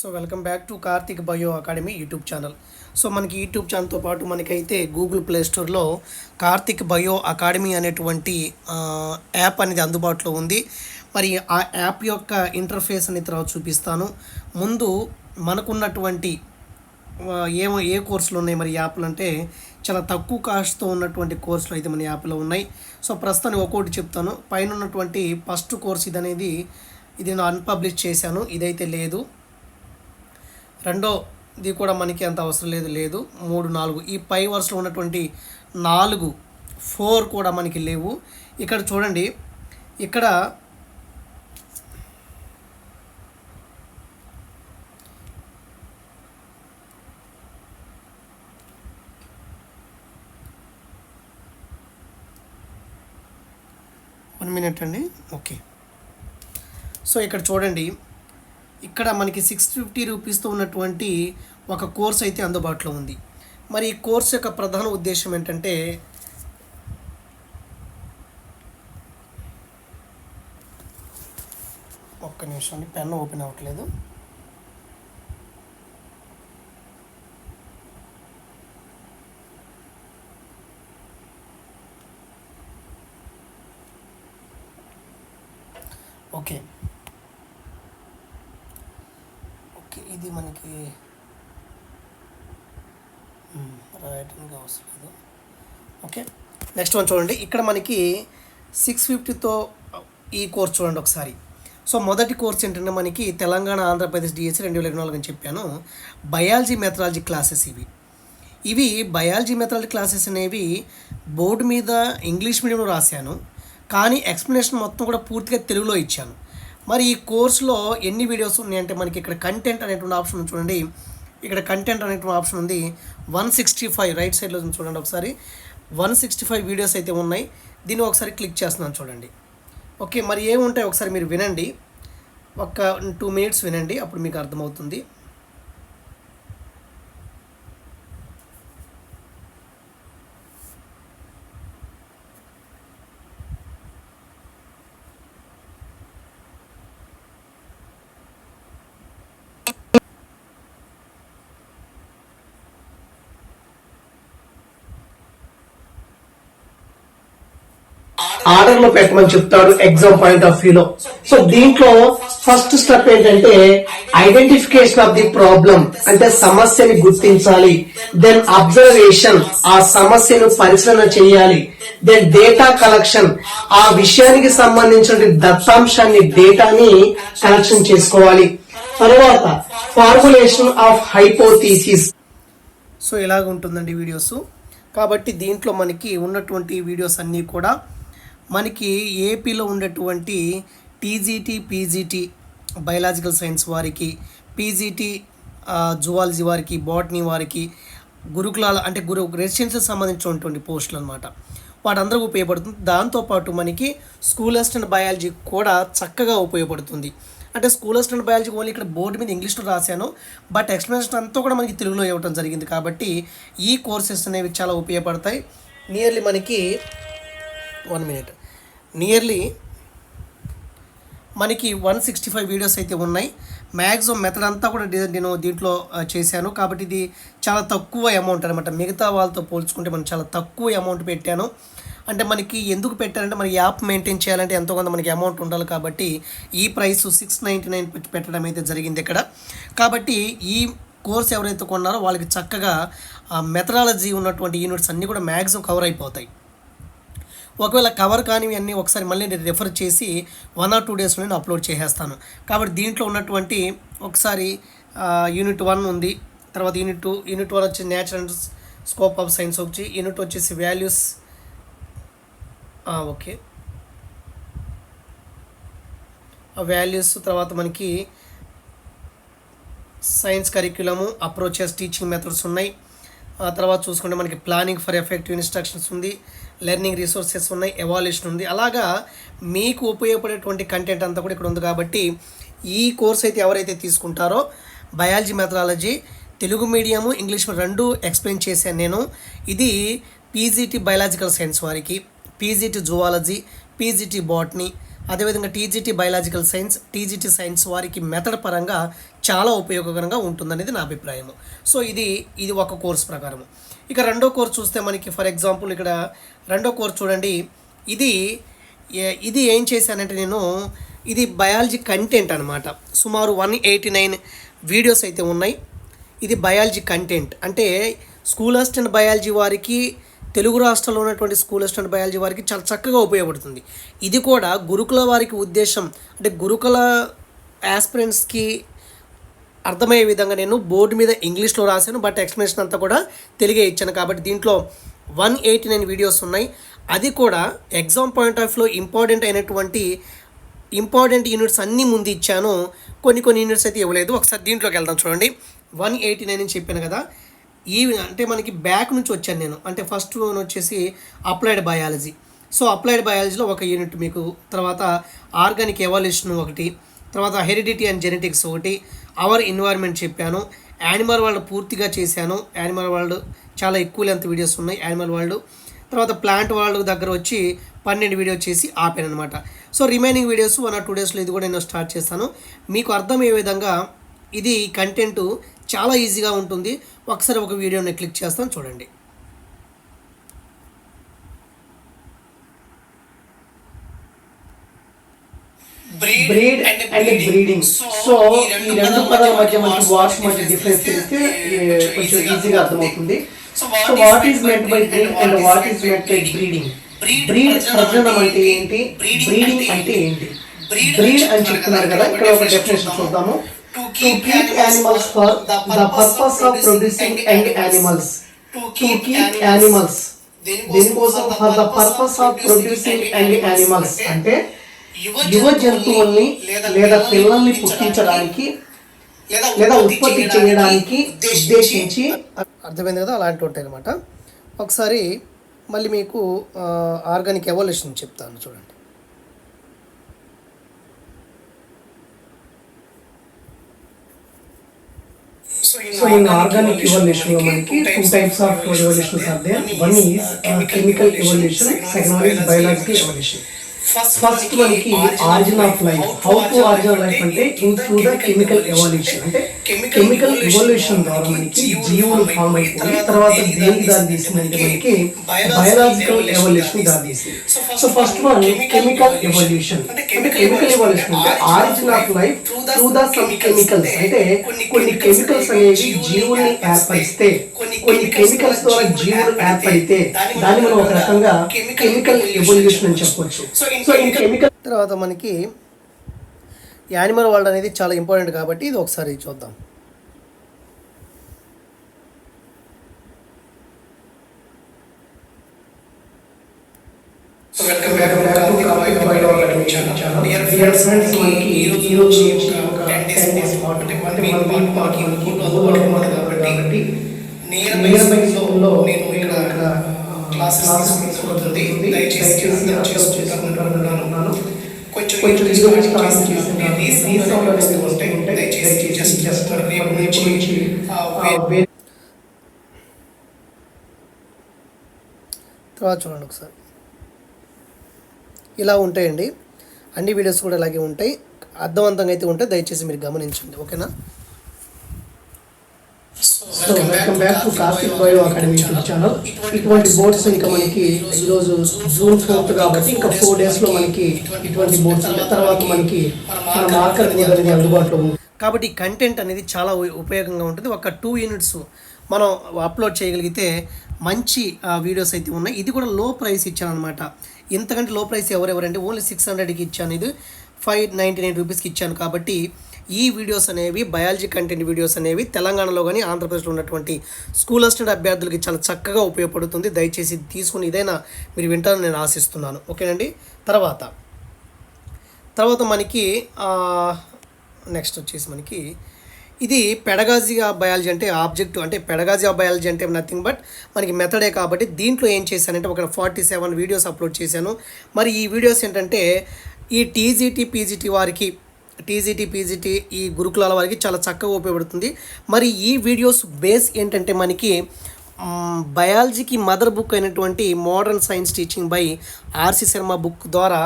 So welcome back to Karthik bio academy YouTube channel. So మనకి YouTube ఛానల్తో పాటు మనకైతే గూగుల్ ప్లే స్టోర్లో కార్తిక్ బయో అకాడమీ అనేటువంటి యాప్ అనేది అందుబాటులో ఉంది. మరి ఆ యాప్ యొక్క ఇంటర్ఫేస్ అనేది తర్వాత చూపిస్తాను. ముందు మనకున్నటువంటి ఏమో ఏ కోర్సులు ఉన్నాయి మరి యాప్లు అంటే చాలా తక్కువ కాస్ట్తో ఉన్నటువంటి కోర్సులు అయితే మన యాప్లో ఉన్నాయి. సో ప్రస్తుతానికి ఒక్కొక్కటి చెప్తాను. పైన ఉన్నటువంటి ఫస్ట్ కోర్స్ ఇది అనేది ఇది నేను అన్పబ్లిష్ చేశాను. ఇదైతే లేదు. రెండో ఇది కూడా మనకి అంత అవసరం లేదు లేదు. మూడు నాలుగు. ఈ పై వరుసలో ఉన్నటువంటి నాలుగు ఫోర్ కూడా మనకి లేవు. ఇక్కడ చూడండి. ఇక్కడ వన్ మినిట్ అండి. ఓకే. సో ఇక్కడ చూడండి. ఇక్కడ మనకి సిక్స్ ఫిఫ్టీ రూపీస్తో ఉన్నటువంటి ఒక కోర్స్ అయితే అందుబాటులో ఉంది. మరి ఈ కోర్స్ యొక్క ప్రధాన ఉద్దేశం ఏంటంటే ఒక్క నిమిషం పెన్ ఓపెన్ అవ్వట్లేదు. ఓకే ఓకే ఇది మనకి రాయటానికి అవసరం లేదు. ఓకే నెక్స్ట్ వన్ చూడండి. ఇక్కడ మనకి సిక్స్ ఫిఫ్టీతో ఈ కోర్స్ చూడండి ఒకసారి. సో మొదటి కోర్స్ ఏంటంటే మనకి తెలంగాణ ఆంధ్రప్రదేశ్ డిఎస్సి రెండు వేల ఇరవై నాలుగు అని చెప్పాను. బయాలజీ మెథడాలజీ క్లాసెస్ ఇవి. ఇవి బయాలజీ మెథడాలజీ క్లాసెస్ అనేవి బోర్డు మీద ఇంగ్లీష్ మీడియంలో రాశాను. కానీ ఎక్స్ప్లెనేషన్ మొత్తం కూడా పూర్తిగా తెలుగులో ఇచ్చాను. మరి ఈ కోర్సులో ఎన్ని వీడియోస్ ఉన్నాయంటే మనకి ఇక్కడ కంటెంట్ అనేటువంటి ఆప్షన్ చూడండి. ఇక్కడ కంటెంట్ అనేటువంటి ఆప్షన్ ఉంది. వన్ సిక్స్టీ ఫైవ్ రైట్ సైడ్లో చూడండి ఒకసారి. వన్ సిక్స్టీ ఫైవ్ వీడియోస్ అయితే ఉన్నాయి. దీన్ని ఒకసారి క్లిక్ చేస్తున్నాను చూడండి. ఓకే మరి ఏముంటాయి ఒకసారి మీరు వినండి. ఒక టూ మినిట్స్ వినండి అప్పుడు మీకు అర్థమవుతుంది. ఆర్డర్లో పెట్టమని చెప్తాడు ఎగ్జామ్ పాయింట్ ఆఫ్ వ్యూ లో సో దీంట్లో ఫస్ట్ స్టెప్ ఏంటంటే ఐడెంటిఫికేషన్ ఆఫ్ ది ప్రాబ్లం అంటే సమస్యని గుర్తించాలి. దెన్ అబ్జర్వేషన్ ఆ సమస్యను పరిశీలన చేయాలి. దెన్ డేటా కలెక్షన్ ఆ విషయానికి సంబంధించిన దత్తాంశాన్ని డేటాని కలెక్షన్ చేసుకోవాలి. తర్వాత ఫార్ములేషన్ ఆఫ్ హైపోథీసిస్ సో ఇలాగ ఉంటుందండి వీడియోస్. కాబట్టి దీంట్లో మనకి ఉన్నటువంటి వీడియోస్ అన్నీ కూడా మనకి ఏపీలో ఉండేటువంటి టీజీటీ పీజీటీ బయలాజికల్ సైన్స్ వారికి పీజీటీ జువాలజీ వారికి బాటనీ వారికి గురుకులాల అంటే గురు రెసిడెన్షియల్ సంబంధించినటువంటి పోస్టులు అనమాట వాటందరూ ఉపయోగపడుతుంది. దాంతోపాటు మనకి స్కూల్ అసిస్టెంట్ బయాలజీ కూడా చక్కగా ఉపయోగపడుతుంది. అంటే స్కూల్ అసిస్టెంట్ బయాలజీ ఓన్లీ ఇక్కడ బోర్డు మీద ఇంగ్లీష్లో రాశాను. బట్ ఎక్స్ప్లెనేషన్ అంతా కూడా మనకి తెలుగులో ఇవ్వడం జరిగింది కాబట్టి ఈ కోర్సెస్ అనేవి చాలా ఉపయోగపడతాయి. నియర్లీ మనకి వన్ మినిట్ నియర్లీ మనకి వన్ సిక్స్టీ ఫైవ్ వీడియోస్ అయితే ఉన్నాయి. మ్యాక్సిమం మెథడ్ అంతా కూడా నేను దీంట్లో చేశాను. కాబట్టి ఇది చాలా తక్కువ అమౌంట్ అనమాట మిగతా వాళ్ళతో పోల్చుకుంటే మనం చాలా తక్కువ అమౌంట్ పెట్టాను. అంటే మనకి ఎందుకు పెట్టారంటే మన యాప్ మెయింటైన్ చేయాలంటే ఎంతో కొంత మనకి అమౌంట్ ఉండాలి కాబట్టి ఈ ప్రైస్ సిక్స్ నైంటీ నైన్ పెట్టడం అయితే జరిగింది ఇక్కడ. కాబట్టి ఈ కోర్స్ ఎవరైతే కొన్నారో వాళ్ళకి చక్కగా మెథడాలజీ ఉన్నటువంటి యూనిట్స్ అన్నీ కూడా మ్యాక్సిమం కవర్ అయిపోతాయి. ఒకవేళ కవర్ కానివి అన్నీ ఒకసారి మళ్ళీ నేను చేసి వన్ ఆర్ టూ డేస్లో నేను అప్లోడ్ చేసేస్తాను. కాబట్టి దీంట్లో ఉన్నటువంటి ఒకసారి యూనిట్ వన్ ఉంది. తర్వాత యూనిట్ టూ యూనిట్ వన్ వచ్చి నేచురల్ స్కోప్ ఆఫ్ సైన్స్ వచ్చి యూనిట్ వచ్చేసి వాల్యూస్ ఓకే ఆ వాల్యూస్ తర్వాత మనకి science curriculum approaches teaching methods ఉన్నాయి. ఆ తర్వాత చూసుకుంటే మనకి ప్లానింగ్ ఫర్ ఎఫెక్టివ్ ఇన్స్ట్రక్షన్స్ ఉంది. లెర్నింగ్ రిసోర్సెస్ ఉన్నాయి ఎవాల్యూషన్ ఉంది. అలాగా మీకు ఉపయోగపడేటువంటి కంటెంట్ అంతా కూడా ఇక్కడ ఉంది కాబట్టి ఈ కోర్స్ అయితే ఎవరైతే తీసుకుంటారో biology methodology Telugu medium English రెండు ఎక్స్ప్లెయిన్ చేశాను నేను. ఇది పీజీటీ బయలాజికల్ సైన్స్ వారికి పీజీటీ జువాలజీ పీజీటీ బాట్నీ అదేవిధంగా TGT biological science TGT science వారికి మెథడ్ పరంగా చాలా ఉపయోగకరంగా ఉంటుందనేది నా అభిప్రాయము. సో ఇది ఇది ఒక కోర్స్ ప్రకారము. ఇక రెండో కోర్స్ చూస్తే మనకి ఫర్ ఎగ్జాంపుల్ ఇక్కడ రెండో కోర్స్ చూడండి. ఇది ఇది ఏం చేశానంటే నేను ఇది బయాలజీ కంటెంట్ అనమాట సుమారు వన్ ఎయిటీ నైన్ వీడియోస్ అయితే ఉన్నాయి. ఇది బయాలజీ కంటెంట్. అంటే స్కూల్ అసిస్టెంట్ బయాలజీ వారికి తెలుగు రాష్ట్రంలో ఉన్నటువంటి స్కూల్ అసిస్టెంట్ బయాలజీ వారికి చాలా చక్కగా ఉపయోగపడుతుంది. ఇది కూడా గురుకుల వారికి ఉద్దేశం. అంటే గురుకుల యాస్పిరెంట్స్కి అర్థమయ్యే విధంగా నేను బోర్డు మీద ఇంగ్లీష్లో రాశాను బట్ ఎక్స్ప్లెనేషన్ అంతా కూడా తెలుగే ఇచ్చాను కాబట్టి దీంట్లో వన్ ఎయిటీ నైన్ వీడియోస్ ఉన్నాయి. అది కూడా ఎగ్జామ్ పాయింట్ ఆఫ్ వ్యూలో ఇంపార్టెంట్ అయినటువంటి ఇంపార్టెంట్ యూనిట్స్ అన్నీ ముందు ఇచ్చాను. కొన్ని కొన్ని యూనిట్స్ అయితే ఇవ్వలేదు. ఒకసారి దీంట్లోకి వెళ్దాం చూడండి. వన్ ఎయిటీ నైన్ అని చెప్పాను కదా. ఈ అంటే మనకి బ్యాక్ నుంచి వచ్చాను నేను. అంటే ఫస్ట్ వచ్చేసి అప్లైడ్ బయాలజీ సో అప్లైడ్ బయాలజీలో ఒక యూనిట్ మీకు తర్వాత ఆర్గానిక్ ఎవాల్యూషన్ ఒకటి తర్వాత హెరిడిటీ అండ్ జెనెటిక్స్ ఒకటి అవర్ ఎన్వైర్న్మెంట్ చెప్పాను. యానిమల్ వరల్డ్ పూర్తిగా చేశాను. యానిమల్ వరల్డ్ చాలా ఎక్కువ లెంత్ వీడియోస్ ఉన్నాయి. యానిమల్ వరల్డ్ తర్వాత ప్లాంట్ వరల్డ్ దగ్గర వచ్చి పన్నెండు వీడియో చేసి ఆపాను అనమాట so remaining videos one or two డేస్లో ఇది కూడా నేను స్టార్ట్ చేస్తాను. మీకు అర్థమయ్యే విధంగా ఇది కంటెంట్ చాలా ఈజీగా ఉంటుంది. ఒకసారి ఒక వీడియోని క్లిక్ చేస్తాను చూడండి. బ్రీడ్ అండ్ బ్రీడింగ్ సో ఈ రెండు పదాల మధ్య మనకి వాట్స్ మధ్య డిఫరెన్స్ తెలిస్తే ఏ, కొంచెం ఈజీగా అర్థమవుతుంది. So what is meant by breed and what is meant by breeding breed ప్రజననం అంటే ఏంటి బ్రీడింగ్ అంటే ఏంటి బ్రీడ్ అని చెప్తున్నారు కదా ఇక్కడ ఒక డెఫినేషన్ చూద్దాము to keep animals for the purpose of producing young animals to keep animals దీనికోసం for the purpose of producing young animals అంటే యువ జంతువుల్ని లేదా పిల్లల్ని పుట్టించడానికి లేదా ఉత్పత్తి చేయడానికి ఉద్దేశించి అర్థమైంది కదా? అలాంటి ఉంటాయి అనమాట ఒకసారి మళ్ళీ మీకు ఆర్గానిక్ ఎవల్యూషన్ చెప్తాను చూడండి. సో ఇన్ ఆర్గానిక్ ఎవల్యూషన్లో మనకి two types of evolutions are there one is chemical evolution second one biological evolution first మనకి origin of life how to origin of life అంటే in through the chemical evolution అంటే chemical evolution ద్వారా మనకి జీవులు form అయిపోయి తర్వాత దేనికి దారి తీసిందంటే మనకి బయోలాజికల్ ఎవల్యూషన్ దారి తీసింది so first one chemical evolution అంటే కెమికల్ ఎవల్యూషన్ అంటే origin of life through the some chemicals అంటే కొన్ని కెమికల్స్ అనేవి జీవుల్ని ఏర్పరిస్తే కొన్ని కెమికల్స్ ద్వారా జీవులు ఏర్పడితే దాన్ని మనం ఒక రకంగా కెమికల్ ఎవల్యూషన్ అని చెప్పొచ్చు. సో ఈ కెమికల్ తర్వాత మనకి యానిమల్ వరల్డ్ అనేది చాలా ఇంపార్టెంట్ కాబట్టి ఇది ఒకసారి చూద్దాం వెల్కమ్ బ్యాక్ టు కార్తిక్ బయట అకాడమీ ఛానల్ డియర్ ఫ్రెండ్స్ మనకి ఈ రోజు ఒక 10 డేస్ పాటు అంటే వన్ వీక్ పాటు మనకి ఇంట్లో అందుబాటులో ఉంది కాబట్టి నియర్ బై స్కూల్లో నేను ఇక్కడ క్లాసెస్ తీసుకుంటుంది దయచేసి చేసుకుంటారనుకుంటున్నాను కొంచెం దయచేసి జస్ట్ జస్ట్ రేపు నుంచి తర్వాత చూడండి ఒకసారి. ఇలా ఉంటాయండి. అన్ని వీడియోస్ కూడా ఇలాగే ఉంటాయి. అర్థవంతంగా అయితే ఉంటాయి దయచేసి మీరు గమనించండి. ఓకేనా? So welcome back to Karthik bio academy YouTube channel ఇటువంటి బోర్డ్స్ ఇంకా మనకి ఈరోజు జూన్ ఫోర్త్ కాబట్టి ఇంకా ఫోర్ డేస్లో మనకి ఇటువంటి బోర్డ్స్ ఉంటాయి. తర్వాత మనకి మన మార్కర్ బోర్డ్ అనేది అందుబాటులో ఉంది. కాబట్టి కంటెంట్ అనేది చాలా ఉపయోగంగా ఉంటుంది. ఒక టూ యూనిట్స్ మనం అప్లోడ్ చేయగలిగితే మంచి వీడియోస్ అయితే ఉన్నాయి. ఇది కూడా లో ప్రైస్ ఇచ్చాను అనమాట ఇంతకంటే లో ప్రైస్ ఎవరెవరంటే ఓన్లీ సిక్స్ హండ్రెడ్కి ఇచ్చాను. ఇది ఫైవ్ నైంటీ నైన్ రూపీస్కి ఇచ్చాను కాబట్టి ఈ వీడియోస్ అనేవి బయాలజీ కంటెంట్ వీడియోస్ అనేవి తెలంగాణలో కానీ ఆంధ్రప్రదేశ్లో ఉన్నటువంటి స్కూల్ అసిస్టెంట్ అభ్యర్థులకి చాలా చక్కగా ఉపయోగపడుతుంది. దయచేసి తీసుకుని ఇదైనా మీరు వింటారని నేను ఆశిస్తున్నాను. ఓకేనండి? తర్వాత తర్వాత మనకి నెక్స్ట్ వచ్చేసి మనకి ఇది పెడగాజీ ఆఫ్ బయాలజీ అంటే ఆబ్జెక్ట్ అంటే పెడగాజీ ఆఫ్ బయాలజీ అంటే నథింగ్ బట్ మనకి మెథడే కాబట్టి దీంట్లో ఏం చేశానంటే ఒక ఫార్టీ సెవెన్ వీడియోస్ అప్లోడ్ చేశాను. మరి ఈ వీడియోస్ ఏంటంటే ఈ టీజీటీ పీజీటీ వారికి టీజీటీ పీజీటీ ఈ గురుకులాల వారికి చాలా చక్కగా ఉపయోగపడుతుంది. మరి ఈ వీడియోస్ బేస్ ఏంటంటే మనకి బయాలజీకి మదర్ బుక్ అయినటువంటి modern science teaching by RC Sharma book ద్వారా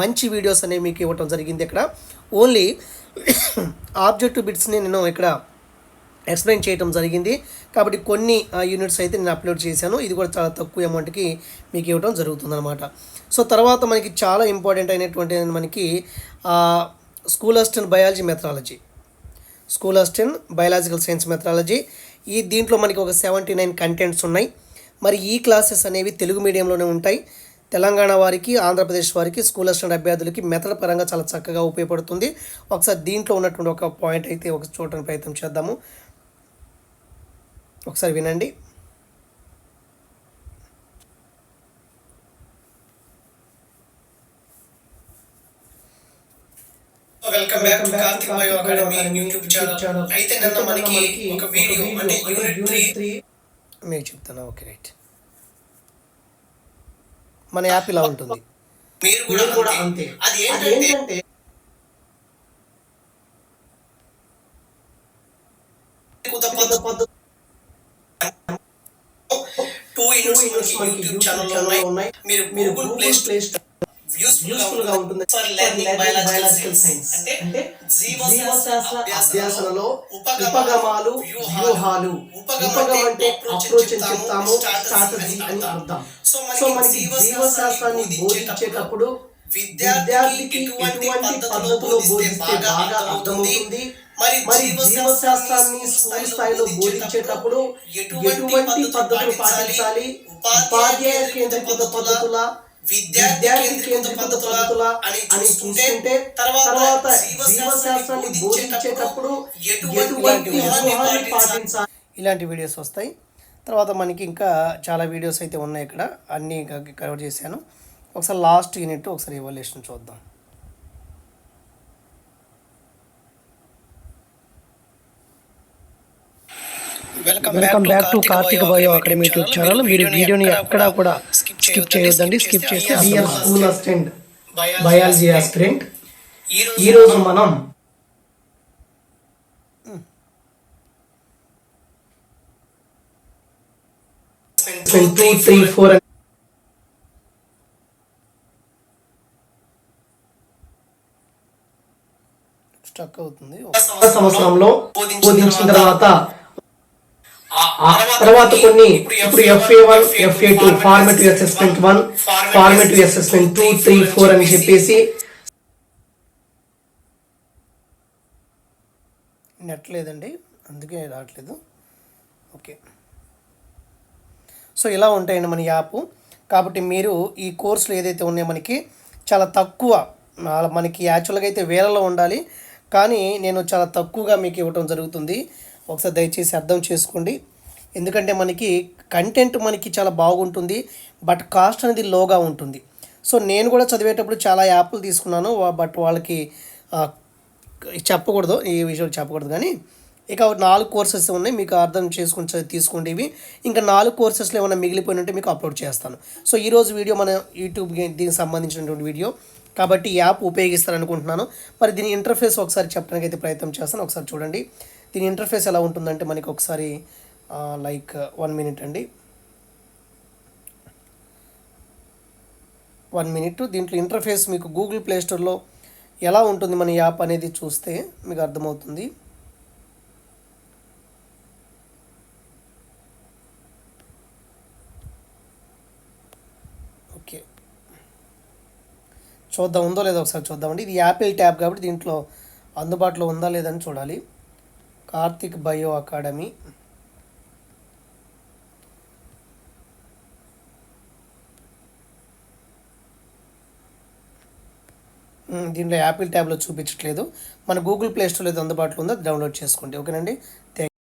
మంచి వీడియోస్ అనేవి మీకు ఇవ్వటం జరిగింది ఇక్కడ. ఓన్లీ ఆబ్జెక్టివ్ బిట్స్ని నేను ఇక్కడ ఎక్స్ప్లెయిన్ చేయడం జరిగింది. కాబట్టి కొన్ని యూనిట్స్ అయితే నేను అప్లోడ్ చేశాను. ఇది కూడా చాలా తక్కువ అమౌంట్కి మీకు ఇవ్వడం జరుగుతుందన్నమాట. సో తర్వాత మనకి చాలా ఇంపార్టెంట్ అయినటువంటి మనకి school assistant biology methodology school assistant biological science methodology ఈ దీంట్లో మనకి ఒక సెవెంటీ నైన్ కంటెంట్స్ ఉన్నాయి. మరి ఈ క్లాసెస్ అనేవి తెలుగు మీడియంలోనే ఉంటాయి. తెలంగాణ వారికి ఆంధ్రప్రదేశ్ వారికి స్కూల్ అసిస్టెంట్ అభ్యర్థులకి మెథడ్ పరంగా చాలా చక్కగా ఉపయోగపడుతుంది. ఒకసారి దీంట్లో ఉన్నటువంటి ఒక పాయింట్ అయితే ఒక చూడడానికి ప్రయత్నం చేద్దాము. ఒకసారి వినండి. Welcome back to Karthik bio academy YouTube channel అయితే నిన్న మనకి ఒక వీడియో అంటే యూనిట్ త్రీ మీకు చెప్తాను ఓకే రైట్ మన యాప్ ఇలా ఉంటుంది. మీరు కూడా అంతే. అది ఏంటంటే టూ మనకి యూట్యూబ్ ఛానల్ ఉన్నాయి. మీరు మీరు గూగుల్ ప్లే స్టోర్ యూస్ఫుల్గా ఉంటుంది ఫర్ లెర్నింగ్ బయాలజికల్ సైన్స్ అంటే జీవశాస్త్ర అభ్యాసనలో ఉపగమాలు వ్యూహాలు. ఉపగమం అంటే అప్రోచ్ అని చెప్తాము స్ట్రాటజీ అని అర్థం సో మనకి జీవశాస్త్రాన్ని బోధించేటప్పుడు విద్యార్థికి ఎటువంటి పద్ధతిలో బోధిస్తే బాగా అర్థమవుతుంది? మరి జీవశాస్త్రాన్ని స్కూల్ స్థాయిలో బోధించేటప్పుడు ఎటువంటి పద్ధతులు పాటించాలి? ఉపాధ్యాయ కేంద్రీకృత పద్ధతుల? విద్యార్థి కేంద్రీకృత పద్ధతుల అని చూసుకుంటే తర్వాత జీవశాస్త్రాన్ని బోధించేటప్పుడు ఎటువంటి వ్యూహాన్ని పాటించాలి ఇలాంటి వీడియోస్ వస్తాయి. తర్వాత మనకి ఇంకా చాలా వీడియోస్ అయితే ఉన్నాయి ఇక్కడ. అన్నీ కవర్ చేశాను. ఒకసారి లాస్ట్ యూనిట్ ఒకసారి ఎవల్యూషన్ చూద్దాం. Welcome back to Karthik bio academy YouTube channel మీరు వీడియోని ఎక్కడా కూడా స్కిప్ చేయొద్దండి స్కిప్ చేస్తే dear school assistant biology biology aspirant ఈ రోజు మనం టూ త్రీ ఫోర్ స్టక్ అవుతుంది. సంవత్సరంలో బోధించిన తర్వాత తర్వాత కొన్ని ఇప్పుడు FA one FA two formative assessment one formative assessment two three four అని చెప్పేసి నెట్ లేదండి అందుకే రావట్లేదు. ఓకే. సో ఇలా ఉంటాయండి మన యాప్. కాబట్టి మీరు ఈ కోర్సులు ఏదైతే ఉన్నాయో మనకి చాలా తక్కువ మనకి యాక్చువల్గా అయితే వేలలో ఉండాలి. కానీ నేను చాలా తక్కువగా మీకు ఇవ్వటం జరుగుతుంది. ఒకసారి దయచేసి అర్థం చేసుకోండి. ఎందుకంటే మనకి కంటెంట్ మనకి చాలా బాగుంటుంది బట్ కాస్ట్ అనేది లోగా ఉంటుంది. సో నేను కూడా చదివేటప్పుడు చాలా యాప్లు తీసుకున్నాను బట్ వాళ్ళకి చెప్పకూడదు ఈ విషయాలు చెప్పకూడదు కానీ ఇక నాలుగు కోర్సెస్ ఉన్నాయి మీకు అర్థం చేసుకుని తీసుకోండి ఇవి. ఇంకా నాలుగు కోర్సెస్లో ఏమైనా మిగిలిపోయిన ఉంటే మీకు అప్లోడ్ చేస్తాను. సో ఈరోజు వీడియో మన యూట్యూబ్ దీనికి సంబంధించినటువంటి వీడియో. కాబట్టి ఈ యాప్ ఉపయోగిస్తారనుకుంటున్నాను. మరి దీని ఇంటర్ఫేస్ ఒకసారి చెప్పడానికి అయితే ప్రయత్నం చేస్తాను ఒకసారి చూడండి. దీని ఇంటర్ఫేస్ ఎలా ఉంటుందంటే మనకి ఒకసారి లైక్ వన్ మినిట్ అండి. వన్ మినిట్ దీంట్లో ఇంటర్ఫేస్ మీకు గూగుల్ ప్లే స్టోర్లో ఎలా ఉంటుంది మన యాప్ అనేది చూస్తే మీకు అర్థమవుతుంది. ఓకే. చూద్దాం ఉందో లేదో ఒకసారి చూద్దామండి. ఇది యాపిల్ ట్యాబ్ కాబట్టి దీంట్లో అందుబాటులో ఉందా లేదని చూడాలి. Karthik bio academy. దీంట్లో యాపిల్ ట్యాబ్లో చూపించట్లేదు. మన గూగుల్ ప్లే స్టోర్లో అయితే అందుబాటులో ఉందో అది డౌన్లోడ్ చేసుకోండి. ఓకేనండి? థ్యాంక్